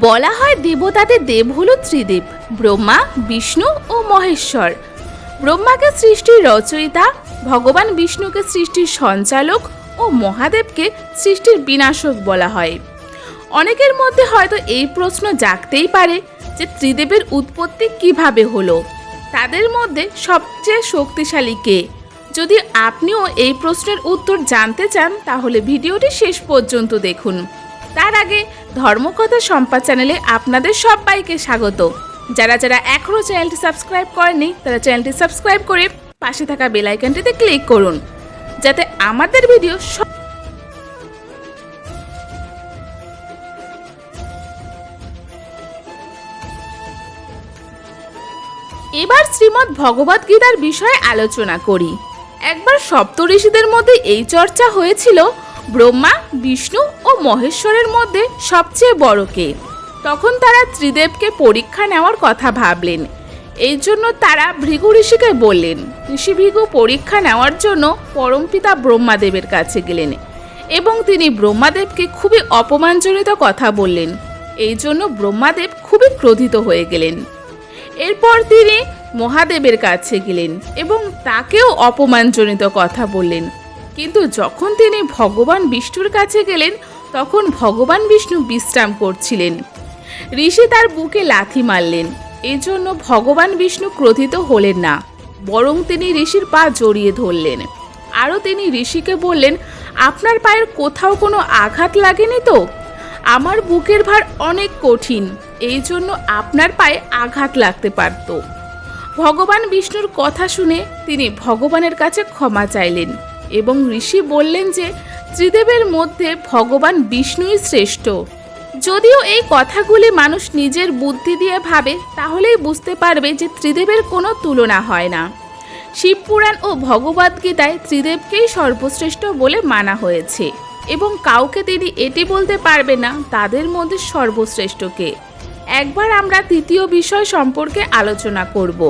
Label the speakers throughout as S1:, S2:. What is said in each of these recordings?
S1: বলা হয় দেবতাদের দেব হলো ত্রিদেব, ব্রহ্মা, বিষ্ণু ও মহেশ্বর। ব্রহ্মাকে সৃষ্টির রচয়িতা, ভগবান বিষ্ণুকে সৃষ্টির সঞ্চালক ও মহাদেবকে সৃষ্টির বিনাশক বলা হয়। অনেকের মধ্যে হয়তো এই প্রশ্ন জাগতেই পারে যে ত্রিদেবের উৎপত্তি কীভাবে হলো? তাদের মধ্যে সবচেয়ে শক্তিশালী কে? যদি আপনিও এই প্রশ্নের উত্তর জানতে চান, তাহলে ভিডিওটি শেষ পর্যন্ত দেখুন। তার আগে ধর্মকথা সম্পা চ্যানেলে আপনাদের সবাইকে স্বাগত। যারা যারা এখনও চ্যানেলটি সাবস্ক্রাইব করেনি তারা চ্যানেলটি সাবস্ক্রাইব করে পাশে থাকা বেল আইকনটিতে ক্লিক করুন। যাতে আমাদের ভিডিও এবার শ্রীমদ্ ভগবত গীতার বিষয়ে আলোচনা করি। একবার সপ্ত ঋষিদের মধ্যে এই চর্চা হয়েছিল ব্রহ্মা, বিষ্ণু ও মহেশ্বরের মধ্যে সবচেয়ে বড় কে? তখন তারা ত্রিদেবকে পরীক্ষা নেওয়ার কথা ভাবলেন। এই জন্য তারা ভৃগু ঋষিকে বললেন ঋষি ভৃগু পরীক্ষা নেওয়ার জন্য পরমপিতা ব্রহ্মাদেবের কাছে গেলেন এবং তিনি ব্রহ্মাদেবকে খুবই অপমানজনিত কথা বললেন। এই জন্য ব্রহ্মাদেব খুবই ক্রোধিত হয়ে গেলেন। এরপর তিনি মহাদেবের কাছে গেলেন এবং তাকেও অপমানজনিত কথা বললেন। কিন্তু যখন তিনি ভগবান বিষ্ণুর কাছে গেলেন, তখন ভগবান বিষ্ণু বিশ্রাম করছিলেন। ঋষি তার বুকে লাথি মারলেন এই জন্য ভগবান বিষ্ণু ক্রোধিত হলেন না, বরং তিনি ঋষির পা জড়িয়ে ধরলেন। আরও তিনি ঋষিকে বললেন, আপনার পায়ের কোথাও কোনো আঘাত লাগেনি তো? আমার বুকের ভার অনেক কঠিন এই জন্য আপনার পায়ে আঘাত লাগতে পারত। ভগবান বিষ্ণুর কথা শুনে তিনি ভগবানের কাছে ক্ষমা চাইলেন। এবং ঋষি বললেন যে, ত্রিদেবের মধ্যে ভগবান বিষ্ণুই শ্রেষ্ঠ। যদিও এই কথাগুলি মানুষ নিজের বুদ্ধি দিয়ে ভাবে, তাহলেই বুঝতে পারবে যে ত্রিদেবের কোনো তুলনা হয় না। শিবপুরাণ ও ভগবদ্গীতায় ত্রিদেবকেই সর্বশ্রেষ্ঠ বলে মানা হয়েছে এবং কাউকে তিনি এটি বলতে পারবে না, তাদের মধ্যে সর্বশ্রেষ্ঠকে। একবার আমরা তৃতীয় বিষয় সম্পর্কে আলোচনা করব।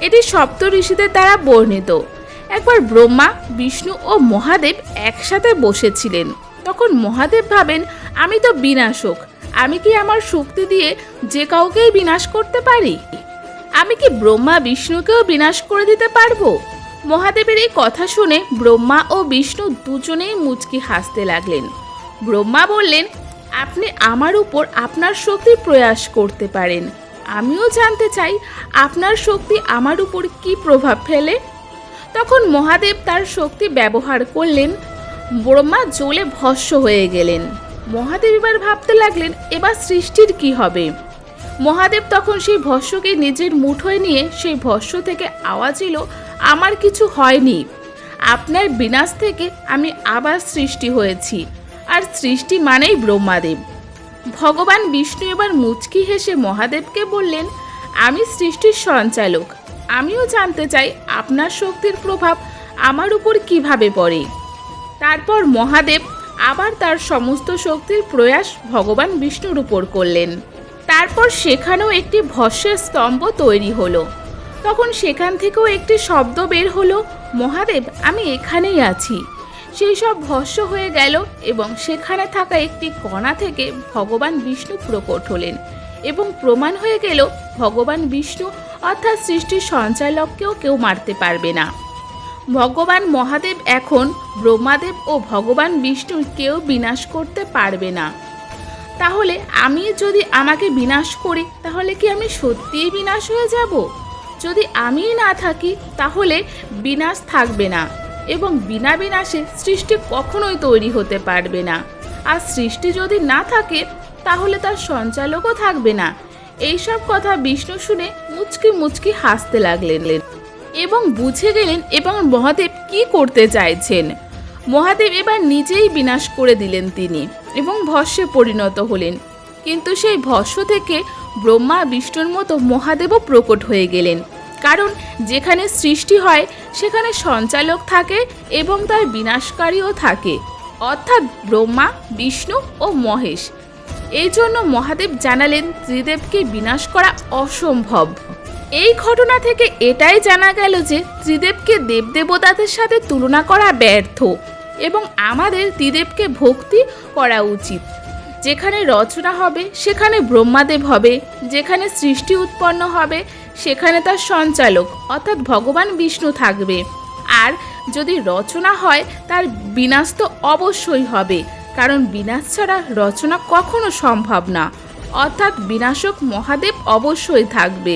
S1: এটি সপ্ত ঋষিদের দ্বারা বর্ণিত। একবার ব্রহ্মা, বিষ্ণু ও মহাদেব একসাথে বসেছিলেন। তখন মহাদেব ভাবেন, আমি তো বিনাশক, আমি কি আমার শক্তি দিয়ে যে কাউকেই বিনাশ করতে পারি? আমি কি ব্রহ্মা, বিষ্ণুকেও বিনাশ করে দিতে পারব? মহাদেবের এই কথা শুনে ব্রহ্মা ও বিষ্ণু দুজনেই মুচকি হাসতে লাগলেন। ব্রহ্মা বললেন, আপনি আমার উপর আপনার শক্তি প্রয়াস করতে পারেন। আমিও জানতে চাই, আপনার শক্তি আমার উপর কি প্রভাব ফেলে? তখন মহাদেব তার শক্তি ব্যবহার করলেন। ব্রহ্মা জ্বলে ভস্য হয়ে গেলেন। মহাদেব এবার ভাবতে লাগলেন, এবার সৃষ্টির কি হবে? মহাদেব তখন সেই ভস্যকে নিজের মুঠোয় নিয়ে সেই ভস্য থেকে আওয়াজ এলো, আমার কিছু হয়নি। আপনার বিনাশ থেকে আমি আবার সৃষ্টি হয়েছি। আর সৃষ্টি মানেই ব্রহ্মাদেব। ভগবান বিষ্ণু এবার মুচকি হেসে মহাদেবকে বললেন, আমি সৃষ্টির সঞ্চালক। আমিও জানতে চাই আপনার শক্তির প্রভাব আমার উপর কীভাবে পড়ে। তারপর মহাদেব আবার তার সমস্ত শক্তির প্রয়াস ভগবান বিষ্ণুর উপর করলেন। তারপর সেখানেও একটি ভস্যের স্তম্ভ তৈরি হলো। তখন সেখান থেকেও একটি শব্দ বের হলো, মহাদেব, আমি এখানেই আছি। সেই সব ভস্য হয়ে গেল এবং সেখানে থাকা একটি কণা থেকে ভগবান বিষ্ণু প্রকট হলেন এবং প্রমাণ হয়ে গেল ভগবান বিষ্ণু অর্থাৎ সৃষ্টির সঞ্চালককেও কেউ মারতে পারবে না। ভগবান মহাদেব এখন ব্রহ্মাদেব ও ভগবান বিষ্ণুর কেউ বিনাশ করতে পারবে না। তাহলে আমি যদি আমাকে বিনাশ করি, তাহলে কি আমি সত্যিই বিনাশ হয়ে যাব? যদি আমি না থাকি, তাহলে বিনাশ থাকবে না এবং বিনা বিনাশে সৃষ্টি কখনোই তৈরি হতে পারবে না। আর সৃষ্টি যদি না থাকে, তাহলে তার সঞ্চালকও থাকবে না। এইসব কথা বিষ্ণু শুনে মুচকি মুচকি হাসতে লাগলেন এবং বুঝে গেলেন এবং মহাদেব কি করতে চাইছেন। মহাদেব এবার নিজেই বিনাশ করে দিলেন তিনি এবং ভস্যে পরিণত হলেন। কিন্তু সেই ভস্য থেকে ব্রহ্মা বিষ্ণুর মতো মহাদেবও প্রকট হয়ে গেলেন। কারণ যেখানে সৃষ্টি হয়, সেখানে সঞ্চালক থাকে এবং তার বিনাশকারীও থাকে। অর্থাৎ ব্রহ্মা, বিষ্ণু ও মহেশ। এই জন্য মহাদেব জানালেন, ত্রিদেবকে বিনাশ করা অসম্ভব। এই ঘটনা থেকে এটাই জানা গেল যে, ত্রিদেবকে দেবদেবতাদের সাথে তুলনা করা ব্যর্থ এবং আমাদের ত্রিদেবকে ভক্তি করা উচিত। যেখানে রচনা হবে, সেখানে ব্রহ্মাদেব হবে, যেখানে সৃষ্টি উৎপন্ন হবে, সেখানে তার সঞ্চালক, অর্থাৎ ভগবান বিষ্ণু থাকবে। আর যদি রচনা হয়, তার বিনাশ তো অবশ্যই হবে। কারণ বিনাশ ছাড়া রচনা কখনো সম্ভব না। অর্থাৎ বিনাশক মহাদেব অবশ্যই থাকবে।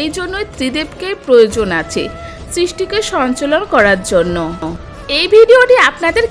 S1: এই জন্যই ত্রিদেবকে প্রয়োজন আছে সৃষ্টিকে সঞ্চালন করার জন্য। এই ভিডিওটি আপনাদের